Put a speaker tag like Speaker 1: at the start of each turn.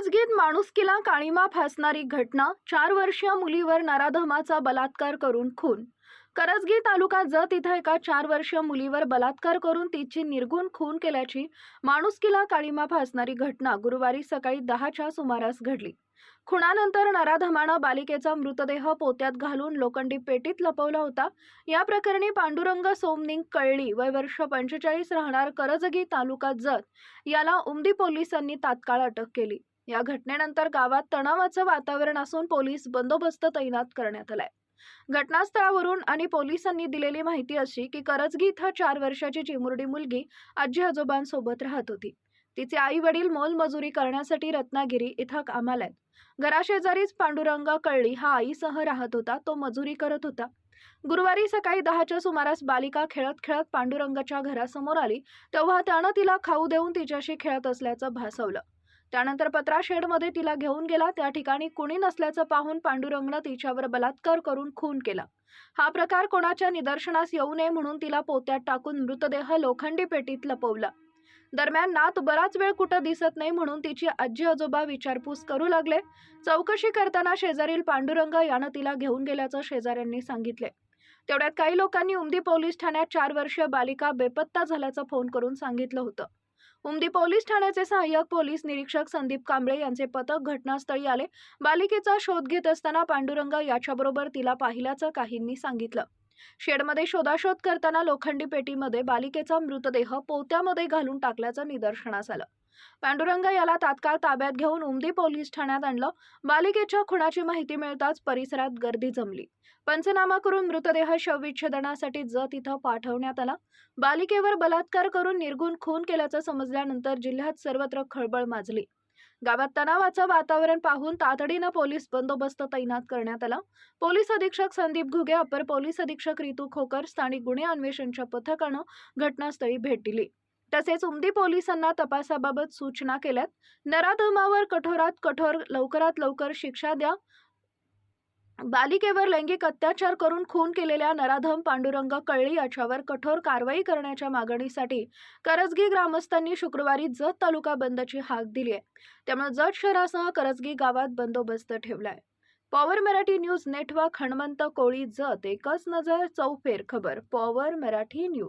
Speaker 1: जत माणुसकीला काळीमा फासणारी घटना चार वर्षीय मुलीवर नराधमाचा बलात्कार करून खून. करजगी तालुका जत इथं एका चार वर्षीय मुलीवर बलात्कार करून तिची निर्गुण खून केल्याची माणुसकीला काळीमा फासणारी घटना गुरुवारी सकाळी दहाच्या सुमारास घडली. खुणानंतर नराधमानं बालिकेचा मृतदेह पोत्यात घालून लोखंडी पेटीत लपवला होता. या प्रकरणी पांडुरंग सोमनिंग कळली वय वर्ष पंचेचाळीस राहणार करजगी तालुका जत. याला उमदी पोलिसांनी तात्काळ अटक केली. या घटनेनंतर गावात तणावाचं वातावरण असून पोलीस बंदोबस्त तैनात करण्यात आलाय. घटनास्थळावरून आणि पोलिसांनी दिलेली माहिती अशी की करजगी इथं चार वर्षाची चिमुरडी मुलगी आजी आजोबांसोबत राहत होती. तिचे आई वडील मोलमजुरी करण्यासाठी रत्नागिरी इथं कामाला आहेत. घराशेजारीच पांडुरंग कळली हा आईसह राहत होता तो मजुरी करत होता. गुरुवारी सकाळी दहाच्या सुमारास बालिका खेळत खेळत पांडुरंगाच्या घरासमोर आली तेव्हा त्यानं तिला खाऊ देऊन तिच्याशी खेळत असल्याचं भासवलं. त्यानंतर पत्रा शेडमध्ये तिला घेऊन गेला. त्या ठिकाणी कुणी नसल्याचं पाहून पांडुरंगनं तिच्यावर बलात्कार करून खून केला. हा प्रकार कोणाच्या निदर्शनास येऊ नये म्हणून तिला पोत्यात टाकून मृतदेह लोखंडी पेटीत लपवला. दरम्यान नात बराच वेळ कुठं दिसत नाही म्हणून तिची आजी आजोबा विचारपूस करू लागले. चौकशी करताना शेजारील पांडुरंग यानं तिला घेऊन गेल्याचं शेजाऱ्यांनी सांगितले. तेवढ्यात काही लोकांनी उमदी पोलीस ठाण्यात चार वर्षीय बालिका बेपत्ता झाल्याचं फोन करून सांगितलं होतं. उमदी पोलीस ठाण्याचे सहाय्यक पोलीस निरीक्षक संदीप कांबळे यांचे पथक घटनास्थळी आले. बालिकेचा शोध घेत असताना पांडुरंग याच्याबरोबर तिला पाहिल्याचं काहींनी सांगितलं. शेडमध्ये शोधाशोध करताना लोखंडी पेटीमध्ये बालिकेचा मृतदेह पोत्यामध्ये घालून टाकल्याचं निदर्शनास आलं. पांडुरंग याला तात्काळ ताब्यात घेऊन उमदी पोलीस ठाण्यात आणलं. बालिकेच्या खुणाची माहिती मिळताच परिसरात गर्दी जमली. पंचनामा करून मृतदेह शवविच्छेदनासाठी जत इथं पाठवण्यात आला. बालिकेवर बलात्कार करून निर्गुण खून केल्याचं समजल्यानंतर जिल्ह्यात सर्वत्र खळबळ माजली. गावात तणावाचं वातावरण पाहून तातडीनं पोलीस बंदोबस्त तैनात करण्यात आला. पोलीस अधीक्षक संदीप घुगे अपर पोलीस अधीक्षक रितू खोकर स्थानिक गुन्हे अन्वेषणच्या पथकानं घटनास्थळी भेट दिली. तसेच उमदी पोलिसांना तपासाबाबत सूचना केल्यात. नराधमावर कठोरात कठोर लवकरात लवकर शिक्षा द्या. बालिकेवर लैंगिक अत्याचार करून खून केलेल्या नराधम पांडुरंग कळळी याच्यावर कठोर कारवाई करण्याच्या मागणीसाठी करजगी ग्रामस्थांनी शुक्रवारी जत तालुका बंदची हाक दिली आहे त्यामुळे जत शहरासह करजगी गावात बंदोबस्त ठेवलाय. Power Marathi news network Hanmant Koli Jat एकच नजर चौफेर खबर पॉवर मराठी न्यूज.